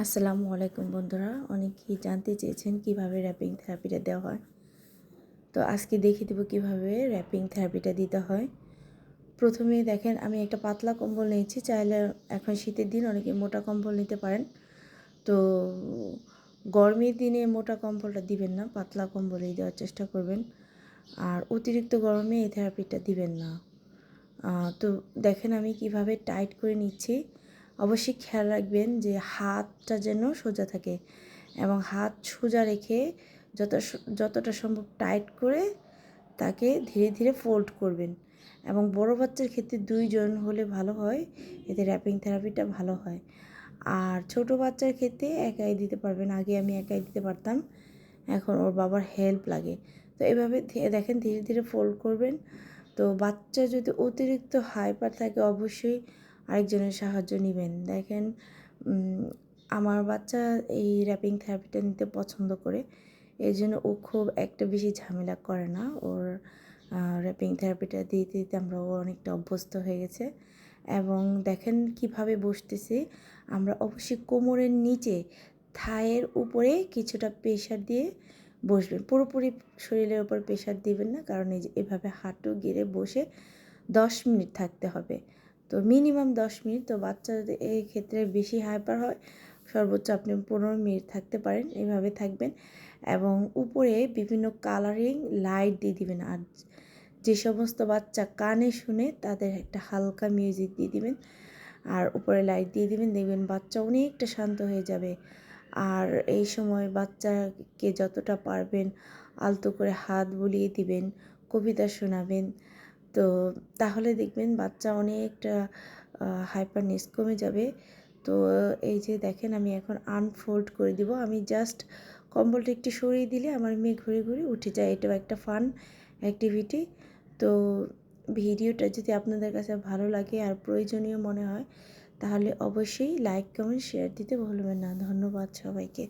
আসসালামু আলাইকুম বন্ধুরা। অনেকেই জানতে চেয়েছেন কীভাবে র্যাপিং থেরাপিটা দেওয়া হয়। তো আজকে দেখিয়ে দেবো কীভাবে র্যাপিং থেরাপিটা দিতে হয়। প্রথমে দেখেন, আমি একটা পাতলা কম্বল নিয়েছি। চাইলে এখন শীতের দিন অনেকে মোটা কম্বল নিতে পারেন। তো গরমের দিনে মোটা কম্বলটা দিবেন না, পাতলা কম্বলেই দেওয়ার চেষ্টা করবেন। আর অতিরিক্ত গরমে এই থেরাপিটা দিবেন না। তো দেখেন আমি কীভাবে টাইট করে নিচ্ছি। অবশ্যই খেয়াল রাখবেন যে হাতটা যেন সোজা থাকে এবং হাত সোজা রেখে যত যতটা সম্ভব টাইট করে তাকে ধীরে ধীরে ফোল্ড করবেন এবং বড় বাচ্চার ক্ষেত্রে দুইজন হলে ভালো হয়, এতে র্যাপিং থেরাপিটা ভালো হয়। আর ছোট বাচ্চার ক্ষেত্রে একাই দিতে পারবেন, আগে আমি একাই দিতে পারতাম, এখন ওর বাবার হেল্প লাগে। তো এভাবে দেখেন ধীরে ধীরে ফোল্ড করবেন। তো বাচ্চা যদি অতিরিক্ত হাইপার থাকে, অবশ্যই আরেকজনের সাহায্য নেবেন। দেখেন আমার বাচ্চা এই র্যাপিং থেরাপিটা নিতে পছন্দ করে এই জন্য ও খুব একটা বেশি ঝামেলা করে না। ওর র্যাপিং থেরাপিটা দিতে দিতে আমরা ও অনেকটা অভ্যস্ত হয়ে গেছে। এবং দেখেন কীভাবে বসতেছি। আমরা অবশ্যই কোমরের নিচে, থায়ের উপরে কিছুটা প্রেশার দিয়ে বসবেন। পুরোপুরি শরীরের ওপর প্রেশার দিবেন না, কারণ এই যে এভাবে হাঁটু গেড়ে বসে দশ মিনিট থাকতে হবে। তো মিনিমাম দশ মিনিট। তো বাচ্চা যদি এই ক্ষেত্রে বেশি হাইপার হয়, সর্বোচ্চ আপনি পনেরো মিনিট থাকতে পারেন, এভাবে থাকবেন। এবং উপরে বিভিন্ন কালারিং লাইট দিয়ে দিবেন। আর যে সমস্ত বাচ্চা কানে শুনে, তাদের একটা হালকা মিউজিক দিয়ে দিবেন। আর উপরে লাইট দিয়ে দিবেন। দেখবেন বাচ্চা অনেকটা শান্ত হয়ে যাবে। আর এই সময় বাচ্চাকে যতটা পারবেন, আলতো করে হাত বুলিয়ে দিবেন, কবিতা শোনাবেন। তো তাহলে দেখবেন বাচ্চা অনেকটা হাইপারনেস কমে যাবে। তো এই যে দেখেন আমি এখন আনফোল্ড করে দিব। আমি জাস্ট কম্বলটা একটু সরিয়ে দিলে আমার মেয়ে ঘুরে ঘুরে উঠে যায়। এটাও একটা ফান অ্যাক্টিভিটি তো ভিডিওটা যদি আপনাদের কাছে ভালো লাগে আর প্রয়োজনীয় মনে হয়, তাহলে অবশ্যই লাইক কমেন্ট শেয়ার দিতে ভুলবেন না। ধন্যবাদ সবাইকে।